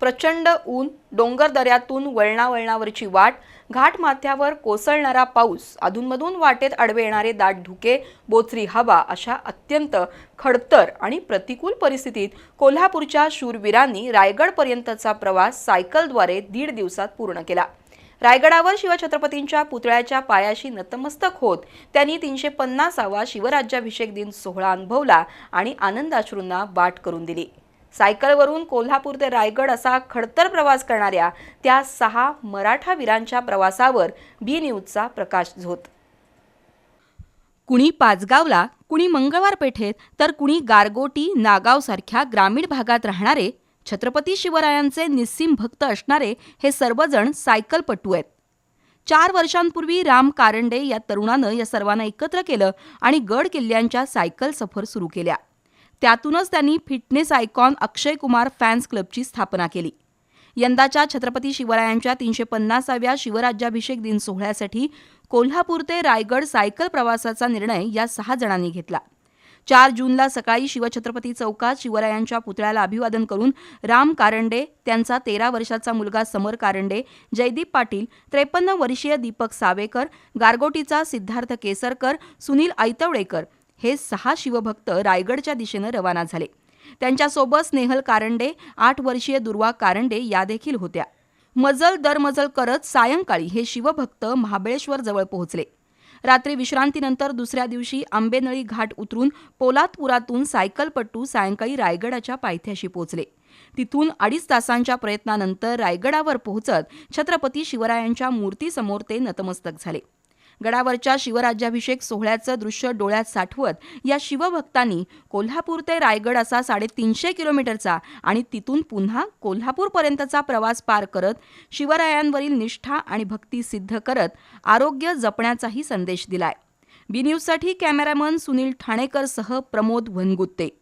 प्रचंड ऊन डोंगर दऱ्यातून वळणावळणावरची वाट घाटमाथ्यावर कोसळणारा पाऊस अधूनमधून वाटेत आडवे येणारे दाट धुके बोचरी हवा अशा अत्यंत खडतर आणि प्रतिकूल परिस्थितीत कोल्हापूरच्या शूरवीरांनी रायगडपर्यंतचा प्रवास सायकलद्वारे दीड दिवसात पूर्ण केला. रायगडावर शिवछत्रपतींच्या पुतळ्याच्या पायाशी नतमस्तक होत त्यांनी तीनशे पन्नासावा शिवराज्याभिषेक दिन सोहळा अनुभवला आणि आनंदाश्रूंना वाट करून दिली. सायकलवरून कोल्हापूर ते रायगड असा खडतर प्रवास करणाऱ्या त्या सहा मराठा वीरांच्या प्रवासावर बी न्यूजचा प्रकाश झोत. कुणी पाचगावला कुणी मंगळवार पेठेत तर कुणी गारगोटी नागावसारख्या ग्रामीण भागात राहणारे छत्रपती शिवरायांचे निस्सीम भक्त असणारे हे सर्वजण सायकलपटू आहेत. चार वर्षांपूर्वी राम कारंडे या तरुणानं या सर्वांना एकत्र केलं आणि गड किल्ल्यांच्या सायकल सफर सुरू केल्या. त्यातूनच त्यांनी fitness icon Akshay Kumar fans क्लबची स्थापना केली. यंदाच्या छत्रपती शिवरायांच्या तीनशे पन्नासाव्या शिवराज्याभिषेक दिन सोहळ्यासाठी कोल्हापूर ते रायगड सायकल प्रवासाचा निर्णय या सहा जणांनी घेतला. चार जूनला सकाळी शिवछत्रपती चौकात शिवरायांच्या पुतळ्याला अभिवादन करून राम कारंडे त्यांचा तेरा वर्षाचा मुलगा समर कारंडे जयदीप पाटील त्रेपन्न वर्षीय दीपक सावेकर गारगोटीचा सिद्धार्थ केसरकर सुनील ऐतवडेकर हे सहा शिवभक्त रायगडच्या दिशेनं रवाना झाले. त्यांच्यासोबत स्नेहल कारंडे आठ वर्षीय दुर्वा कारंडे या देखील होत्या. मजल दरमजल करत सायंकाळी हे शिवभक्त महाबळेश्वर जवळ पोहोचले. रात्री विश्रांतीनंतर दुसऱ्या दिवशी आंबेनळी घाट उतरून पोलादपुरातून सायकलपट्टू सायंकाळी रायगडाच्या पायथ्याशी पोहोचले. तिथून अडीच तासांच्या प्रयत्नानंतर रायगडावर पोहोचत छत्रपती शिवरायांच्या मूर्तीसमोर ते नतमस्तक झाले. गडावरच्या शिवराज्याभिषेक सोहळ्याचं दृश्य डोळ्यात साठवत या शिवभक्तांनी कोल्हापूर ते रायगड असा साडेतीनशे किलोमीटरचा आणि तिथून पुन्हा कोल्हापूरपर्यंतचा प्रवास पार करत शिवरायांवरील निष्ठा आणि भक्ती सिद्ध करत आरोग्य जपण्याचाही संदेश दिलाय. बी न्यूजसाठी कॅमेरामन सुनील ठाणेकरसह प्रमोद वनगुत्ते.